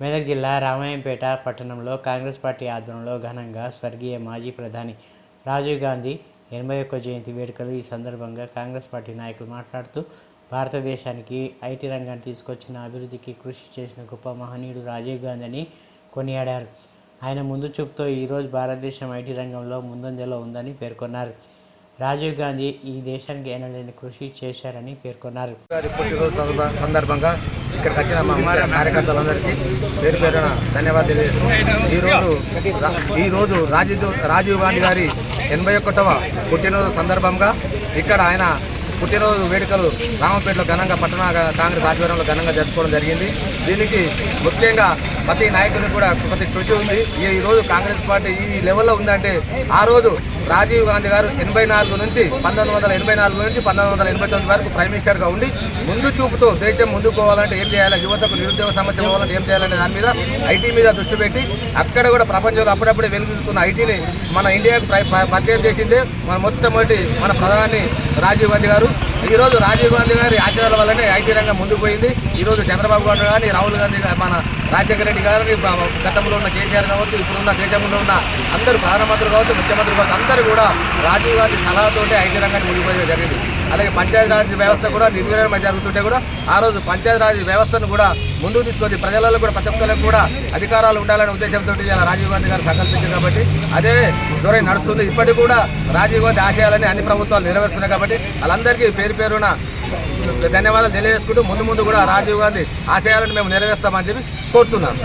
జిల్లా రామాయంపేట పట్టణంలో కాంగ్రెస్ పార్టీ ఆధ్వర్యంలో ఘనంగా స్వర్గీయ మాజీ ప్రధాని రాజీవ్ గాంధీ ఎనభై ఒక్క జయంతి వేడుకలు ఈ సందర్భంగా కాంగ్రెస్ పార్టీ నాయకులు మాట్లాడుతూ భారతదేశానికి ఐటీ రంగాన్ని తీసుకొచ్చిన అభివృద్ధికి కృషి చేసిన గొప్ప మహనీయుడు రాజీవ్ గాంధీని కొనియాడారు. ఆయన ముందు చూపుతో ఈరోజు భారతదేశం ఐటీ రంగంలో ముందంజలో ఉందని పేర్కొన్నారు. రాజీవ్ గాంధీ ఈ దేశానికి ఎనలేని కృషి చేశారని పేర్కొన్నారు. సందర్భంగా ఇక్కడికి వచ్చిన మా అమ్మాయి కార్యకర్తలందరికీ పేరు పేరున ధన్యవాదాలు తెలియజేస్తున్నాం. ఈరోజు ఈరోజు రాజీవ్ రాజీవ్ గాంధీ గారి ఎనభై ఒకటవ పుట్టినరోజు సందర్భంగా ఇక్కడ ఆయన పుట్టినరోజు వేడుకలు రామంపేటలో ఘనంగా పట్టణ కాంగ్రెస్ ఆధ్వర్యంలో ఘనంగా జరుపుకోవడం జరిగింది. దీనికి ముఖ్యంగా ప్రతి నాయకునికి కూడా ప్రతి కృషి ఉంది. ఈ రోజు కాంగ్రెస్ పార్టీ ఈ లెవెల్లో ఉందంటే ఆ రోజు రాజీవ్ గాంధీ గారు ఎనభై నాలుగు నుంచి పంతొమ్మిది వందల ఎనభై నాలుగు నుంచి పంతొమ్మిది వందల ఎనభై తొమ్మిది వరకు ప్రైమ్ మినిస్టర్గా ఉండి ముందు చూపుతో దేశం ముందుకు పోవాలంటే ఏం చేయాలి? యువతకు నిరుద్యోగ సమస్య పోవాలంటే ఏం చేయాలనే దాని మీద ఐటీ మీద దృష్టి పెట్టి అక్కడ కూడా ప్రపంచంలో అప్పుడప్పుడే వెలుగుతున్న ఐటీని మన ఇండియాకు పరిచయం చేసిందే మన మొట్టమొదటి మన ప్రధాని రాజీవ్ గాంధీ గారు. ఈ రోజు రాజీవ్ గాంధీ గారి ఆచరణల వల్లనే ఐటీ రంగం ముందుకు పోయింది. ఈ రోజు చంద్రబాబు గారు కానీ రాహుల్ గాంధీ గారు మన రాజశేఖర రెడ్డి గారిని గతంలో ఉన్న కేసీఆర్ కావచ్చు ఇప్పుడున్న దేశంలో ఉన్న అందరూ ప్రధానమంత్రులు కావచ్చు ముఖ్యమంత్రులు కావచ్చు అందరూ కూడా రాజీవ్ గాంధీ సలహాతోటే ఐటీ రంగాన్ని ముందుకు పోయడం జరిగింది. అలాగే పంచాయతీరాజ్ వ్యవస్థ కూడా నిర్వీర్యమై జరుగుతుంటే కూడా ఆ రోజు పంచాయతీరాజ్ వ్యవస్థను కూడా ముందుకు తీసుకొని ప్రజలలో కూడా ప్రతి ఒక్కరికి కూడా అధికారాలు ఉండాలనే ఉద్దేశంతో ఇలా రాజీవ్ గాంధీ గారు సంకల్పించారు కాబట్టి అదే దూరం నడుస్తుంది. ఇప్పటికి కూడా రాజీవ్ గాంధీ ఆశయాలని అన్ని ప్రభుత్వాలు నెరవేరుస్తున్నాయి కాబట్టి వాళ్ళందరికీ పేరు పేరున ధన్యవాదాలు తెలియజేసుకుంటూ ముందు ముందు కూడా రాజీవ్ గాంధీ ఆశయాలను మేము నెరవేర్స్తామని చెప్పి కోరుతున్నాం